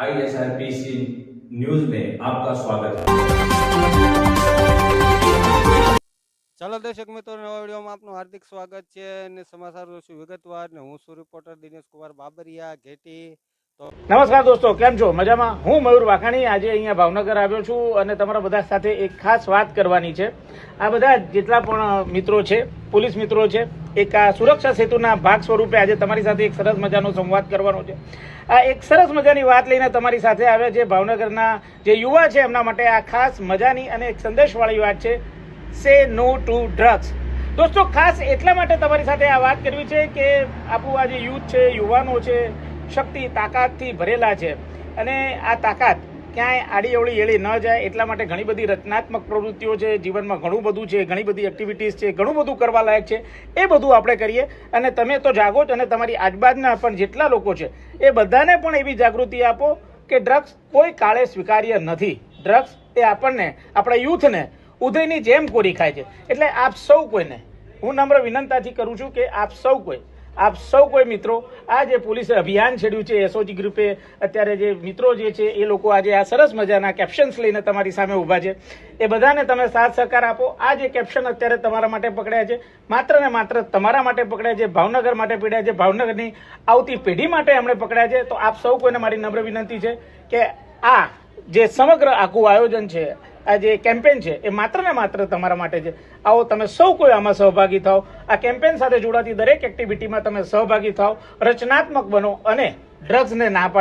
आईएसआरपीसी news में आपका स्वागत है। ચાલો દર્શક મિત્રો નવા વિડીયોમાં આપનું હાર્દિક સ્વાગત છે અને સમાચાર જોશું વિગતવાર ને હું શું રિપોર્ટર દિનેશ કુમાર બાબરિયા ઘેટી નમસ્કાર દોસ્તો, કેમ છો? મજામાં? હું મયુર વાખાણી આજે અહીંયા ભાવનગર આવ્યો છું અને તમારા બધા સાથે એક ખાસ વાત કરવાની છે. આ બધા જેટલા પણ મિત્રો છે, પોલીસ મિત્રો છે, એક આ સુરક્ષા સેતુના ભાગ સ્વરૂપે આજે તમારી સાથે એક સરસ મજાનો સંવાદ કરવાનો છે. આ એક સરસ મજાની વાત લઈને તમારી સાથે આવ્યા છે ભાવનગરના જે યુવા છે, એમના માટે આ ખાસ મજાની અને એક સંદેશવાળી વાત છે, સે નો ટુ ડ્રગ્સ. દોસ્તો, ખાસ એટલા માટે તમારી સાથે આ વાત કરવી છે કે આપણું આ જે યુથ છે, યુવાનો છે શક્તિ, તાકાતથી ભરેલા છે. અને આ તાકાત ક્યાંય આડી અવળી એળી ન જાય, એટલા માટે ઘણી બધી રચનાત્મક પ્રવૃત્તિઓ છે, જીવનમાં ઘણું બધું છે, ઘણી બધી એક્ટિવિટીઝ છે, ઘણું બધું કરવા લાયક છે. એ બધું આપણે કરીએ અને તમે તો જાગો જ અને તમારી આજુબાજુના પણ જેટલા લોકો છે, એ બધાને પણ એવી જાગૃતિ આપો કે ડ્રગ્સ કોઈ કાળે સ્વીકાર્ય નથી. ડ્રગ્સ એ આપણને, આપણા યુથને ઉદયની જેમ કોરી ખાય છે. એટલે આપ સૌ કોઈને હું નમ્ર વિનંતાથી કરું છું કે આપ સૌ કોઈ આપ સૌ કોઈ મિત્રો, આ જે પોલીસે અભિયાન છેડ્યું છે એસઓજી ગ્રુપે, અત્યારે જે મિત્રો જે છે, એ લોકો આજે આ સરસ મજાના કેપ્શન્સ લઈને તમારી સામે ઊભા છે. એ બધાને તમે સાથ સહકાર આપો. આ જે કેપ્શન અત્યારે તમારા માટે પકડ્યા છે, માત્ર ને માત્ર તમારા માટે પકડ્યા છે, ભાવનગર માટે પીડ્યા છે, ભાવનગરની આવતી પેઢી માટે એમણે પકડ્યા છે. તો આપ સૌ કોઈને મારી નમ્ર વિનંતી છે કે આ જે સમગ્ર આખું આયોજન છે આ જે કેમ્પેન છે, એ માત્ર ને માત્ર તમારા માટે છે. આવો તમે સૌ કોઈ આમાં સહભાગી થાઓ. આ કેમ્પેન સાથે જોડાતી દરેક એક્ટિવિટીમાં તમે સહભાગી થાઓ, રચનાત્મક બનો અને ડ્રગ્સને ના પાડો